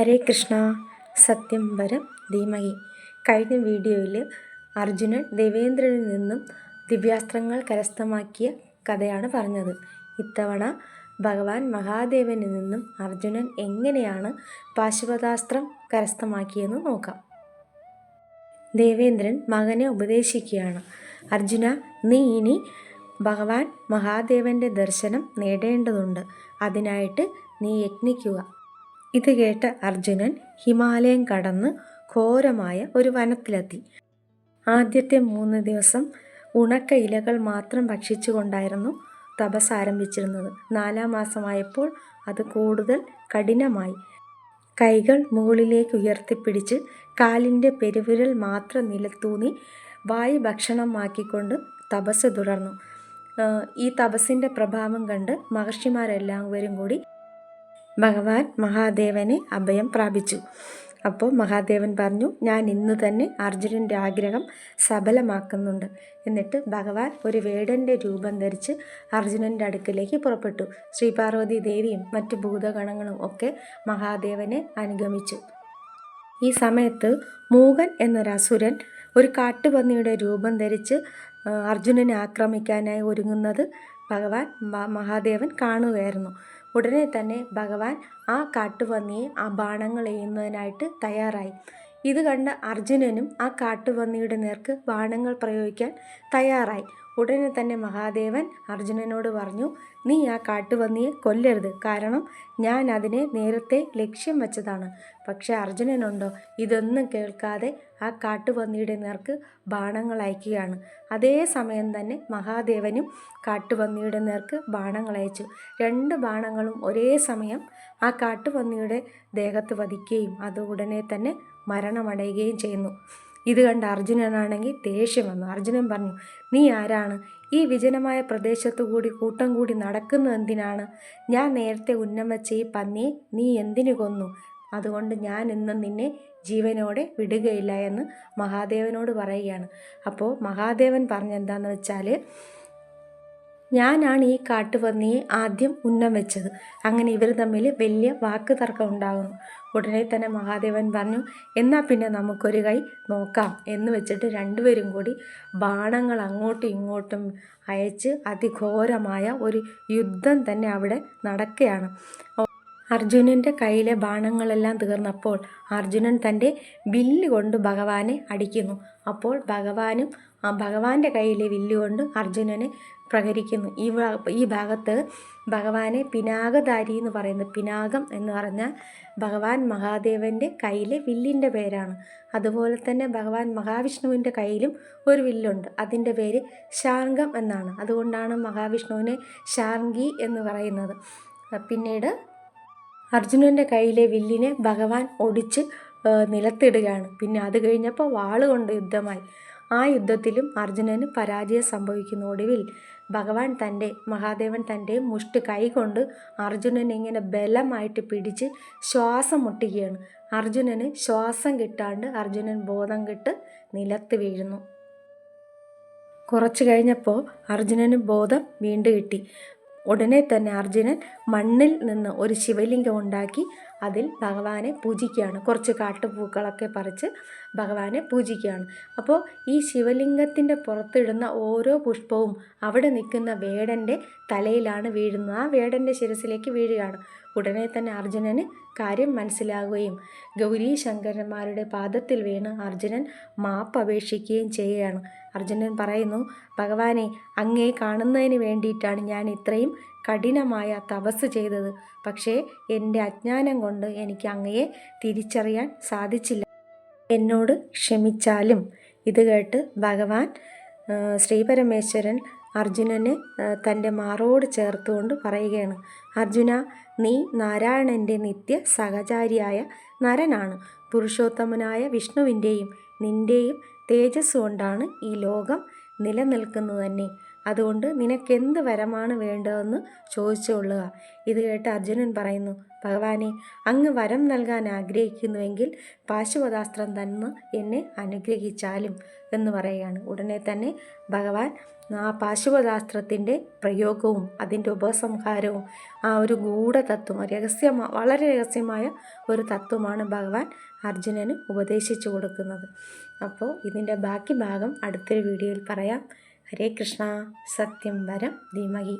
ഹരേ കൃഷ്ണ. സത്യം വരം ധീമഹി. കഴിഞ്ഞ വീഡിയോയിൽ അർജുനൻ ദേവേന്ദ്രനിൽ നിന്നും ദിവ്യാസ്ത്രങ്ങൾ കരസ്ഥമാക്കിയ കഥയാണ് പറഞ്ഞത്. ഇത്തവണ ഭഗവാൻ മഹാദേവനിൽ നിന്നും അർജുനൻ എങ്ങനെയാണ് പാശുപതാസ്ത്രം കരസ്ഥമാക്കിയെന്ന് നോക്കാം. ദേവേന്ദ്രൻ മകനെ ഉപദേശിക്കുകയാണ്. അർജുന നീ ഇനി ഭഗവാൻ മഹാദേവന്റെ ദർശനം നേടേണ്ടതുണ്ട്. അതിനായിട്ട് നീ യത്നിക്കുക ഇത് കേട്ട അർജുനൻ ഹിമാലയം കടന്ന് ഘോരമായ ഒരു വനത്തിലെത്തി. ആദ്യത്തെ മൂന്ന് ദിവസം ഉണക്ക ഇലകൾ മാത്രം ഭക്ഷിച്ചുകൊണ്ടായിരുന്നു തപസ് ആരംഭിച്ചിരുന്നത്. നാലാം മാസമായപ്പോൾ അത് കൂടുതൽ കഠിനമായി. കൈകൾ മുകളിലേക്ക് ഉയർത്തിപ്പിടിച്ച് കാലിന്റെ പെരുവിരൽ മാത്രം നിലത്തൂന്നി വായു ഭക്ഷണമാക്കിക്കൊണ്ട് തപസ് തുടർന്നു. ഈ തപസ്സിന്റെ പ്രഭാവം കണ്ട് മഹർഷിമാരെല്ലാവരും കൂടി ഭഗവാൻ മഹാദേവനെ അഭയം പ്രാപിച്ചു. അപ്പോൾ മഹാദേവൻ പറഞ്ഞു ഞാൻ ഇന്ന് തന്നെ അർജുനന്റെ ആഗ്രഹം സഫലമാക്കുന്നുണ്ട് എന്നിട്ട് ഭഗവാൻ ഒരു വേടന്റെ രൂപം ധരിച്ച് അർജുനന്റെ അടുക്കിലേക്ക് പുറപ്പെട്ടു. ശ്രീപാർവതി ദേവിയും മറ്റ് ഭൂതഗണങ്ങളും ഒക്കെ മഹാദേവനെ അനുഗമിച്ചു. ഈ സമയത്ത് മൂകൻ എന്നൊരസുരൻ ഒരു കാട്ടുപന്നിയുടെ രൂപം ധരിച്ച് അർജുനനെ ആക്രമിക്കാനായി ഒരുങ്ങുന്നത് ഭഗവാൻ മഹാദേവൻ കാണുകയായിരുന്നു. ഉടനെ തന്നെ ഭഗവാൻ ആ കാട്ടുപന്നിയെ ആ ബാണങ്ങൾ എയ്യുന്നതിനായിട്ട് തയ്യാറായി. ഇത് കണ്ട അർജുനനും ആ കാട്ടുപന്നിയുടെ നേർക്ക് ബാണങ്ങൾ പ്രയോഗിക്കാൻ തയ്യാറായി. ഉടനെ തന്നെ മഹാദേവൻ അർജുനനോട് പറഞ്ഞു നീ ആ കാട്ടുപന്നിയെ കൊല്ലരുത്. കാരണം ഞാൻ അതിനെ നേരത്തെ ലക്ഷ്യം വെച്ചതാണ്. പക്ഷെ അർജുനനുണ്ടോ? ഇതൊന്നും കേൾക്കാതെ ആ കാട്ടുപന്നിയുടെ നേർക്ക് ബാണങ്ങൾ അയക്കുകയാണ്. അതേ സമയം തന്നെ മഹാദേവനും കാട്ടുപന്നിയുടെ നേർക്ക് ബാണങ്ങൾ അയച്ചു. രണ്ട് ബാണങ്ങളും ഒരേ സമയം ആ കാട്ടുപന്നിയുടെ ദേഹത്ത് വധിക്കുകയും അത് ഉടനെ തന്നെ മരണമടയുകയും ചെയ്യുന്നു. ഇത് കണ്ട അർജുനനാണെങ്കിൽ ദേഷ്യം വന്നു. അർജുനൻ പറഞ്ഞു നീ ആരാണ്? ഈ വിജനമായ പ്രദേശത്തു കൂടി കൂട്ടം കൂടി നടക്കുന്നത് എന്തിനാണ്? ഞാൻ നേരത്തെ ഉന്നം വെച്ച ഈ പന്നിയെ നീ എന്തിനു കൊന്നു? അതുകൊണ്ട് ഞാൻ ഇന്നും നിന്നെ ജീവനോടെ വിടുകയില്ല എന്ന് മഹാദേവനോട് പറയുകയാണ്. അപ്പോൾ മഹാദേവൻ പറഞ്ഞെന്താന്ന് വെച്ചാൽ ഞാനാണ് ഈ കാട്ടുപന്നിയെ ആദ്യം ഉന്നം വെച്ചത്. അങ്ങനെ ഇവർ തമ്മിൽ വലിയ വാക്ക് തർക്കം ഉണ്ടാകുന്നു. ഉടനെ തന്നെ മഹാദേവൻ പറഞ്ഞു എന്നാൽ പിന്നെ നമുക്കൊരു കൈ നോക്കാം എന്ന് വെച്ചിട്ട് രണ്ടുപേരും കൂടി ബാണങ്ങൾ അങ്ങോട്ടും ഇങ്ങോട്ടും അയച്ച് അതിഘോരമായ ഒരു യുദ്ധം തന്നെ അവിടെ നടക്കുകയാണ്. അർജുനന്റെ കയ്യിലെ ബാണങ്ങളെല്ലാം തീർന്നപ്പോൾ അർജുനൻ തന്റെ ബില്ല് കൊണ്ട് ഭഗവാനെ അടിക്കുന്നു. അപ്പോൾ ഭഗവാനും ഭഗവാന്റെ കയ്യിലെ വില്ലുകൊണ്ട് അർജുനന് അർജുനനെ പ്രഹരിക്കുന്നു. ഈ ഈ ഭാഗത്ത് ഭഗവാനെ പിനാകധാരി എന്ന് പറയുന്നത് പിനാകം എന്ന് പറഞ്ഞാൽ ഭഗവാൻ മഹാദേവന്റെ കയ്യിലെ വില്ലിന്റെ പേരാണ്. അതുപോലെ തന്നെ ഭഗവാൻ മഹാവിഷ്ണുവിന്റെ കയ്യിലും ഒരു വില്ലുണ്ട്. അതിന്റെ പേര് ശാർഗം എന്നാണ്. അതുകൊണ്ടാണ് മഹാവിഷ്ണുവിനെ ശാർഗി എന്ന് പറയുന്നത്. പിന്നീട് അർജുനന്റെ കയ്യിലെ വില്ലിനെ ഭഗവാൻ ഒടിച്ച് നിലത്തിടുകയാണ്. പിന്നെ അത് കഴിഞ്ഞപ്പോൾ വാളുകൊണ്ട് യുദ്ധമായി. ആ യുദ്ധത്തിലും അർജുനന് പരാജയം സംഭവിക്കുന്ന ഒടുവിൽ ഭഗവാൻ തന്റെ മഹാദേവൻ തന്റെ മുഷ്ടി കൈകൊണ്ട് അർജുനനെ ഇങ്ങനെ ബലമായിട്ട് പിടിച്ച് ശ്വാസം മുട്ടുകയാണ്. അർജുനന് ശ്വാസം കിട്ടാണ്ട് അർജുനൻ ബോധം കെട്ട് നിലത്ത് വീഴുന്നു. കുറച്ച് കഴിഞ്ഞപ്പോൾ അർജുനന് ബോധം വീണ്ടും കിട്ടി. ഉടനെ തന്നെ അർജുനൻ മണ്ണിൽ നിന്ന് ഒരു ശിവലിംഗം ഉണ്ടാക്കി അതിൽ ഭഗവാനെ പൂജിക്കുകയാണ്. കുറച്ച് കാട്ടുപൂക്കളൊക്കെ പറിച്ച് ഭഗവാനെ പൂജിക്കുകയാണ്. അപ്പോൾ ഈ ശിവലിംഗത്തിന്റെ പുറത്തിടുന്ന ഓരോ പുഷ്പവും അവിടെ നിൽക്കുന്ന വേടന്റെ തലയിലാണ് വീഴുന്നത്. ആ വേടന്റെ ശിരസിലേക്ക് വീഴുകയാണ്. ഉടനെ തന്നെ അർജുനന് കാര്യം മനസ്സിലാകുകയും ഗൗരി ശങ്കരന്മാരുടെ പാദത്തിൽ വീണ് അർജുനൻ മാപ്പ് അപേക്ഷിക്കുകയും ചെയ്യുകയാണ്. അർജുനൻ പറയുന്നു ഭഗവാനെ അങ്ങേ കാണുന്നതിന് വേണ്ടിയിട്ടാണ് ഞാൻ ഇത്രയും കഠിനമായ തപസ് ചെയ്തത്. പക്ഷേ എന്റെ അജ്ഞാനം കൊണ്ട് എനിക്ക് അങ്ങയെ തിരിച്ചറിയാൻ സാധിച്ചില്ല. എന്നോട് ക്ഷമിച്ചാലും. ഇത് കേട്ട് ഭഗവാൻ ശ്രീപരമേശ്വരൻ അർജുനനെ തന്റെ മാറോട് ചേർത്തുകൊണ്ട് പറയുകയാണ്. അർജുന നീ നാരായണന്റെ നിത്യ സഹചാരിയായ നരനാണ്. പുരുഷോത്തമനായ വിഷ്ണുവിന്റെയും നിന്റെയും തേജസ് കൊണ്ടാണ് ഈ ലോകം നിലനിൽക്കുന്നത് തന്നെ. അതുകൊണ്ട് നിനക്കെന്ത് വരമാണ് വേണ്ടതെന്ന് ചോദിച്ചുകൊള്ളുക ഇത് കേട്ട് അർജുനൻ പറയുന്നു ഭഗവാനെ അങ്ങ് വരം നൽകാൻ ആഗ്രഹിക്കുന്നുവെങ്കിൽ പാശുപതാസ്ത്രം തന്ന് എന്നെ അനുഗ്രഹിച്ചാലും എന്ന് പറയുകയാണ്. ഉടനെ തന്നെ ഭഗവാൻ ആ പാശുപതാസ്ത്രത്തിന്റെ പ്രയോഗവും അതിന്റെ ഉപസംഹാരവും ആ ഒരു ഗൂഢതത്വം രഹസ്യമാ വളരെ രഹസ്യമായ ഒരു തത്വമാണ് ഭഗവാൻ അർജുനന് ഉപദേശിച്ചു കൊടുക്കുന്നത്. അപ്പോൾ ഇതിന്റെ ബാക്കി ഭാഗം അടുത്തൊരു വീഡിയോയിൽ പറയാം. ഹരേ കൃഷ്ണ. സത്യം വരം ധീമഹി.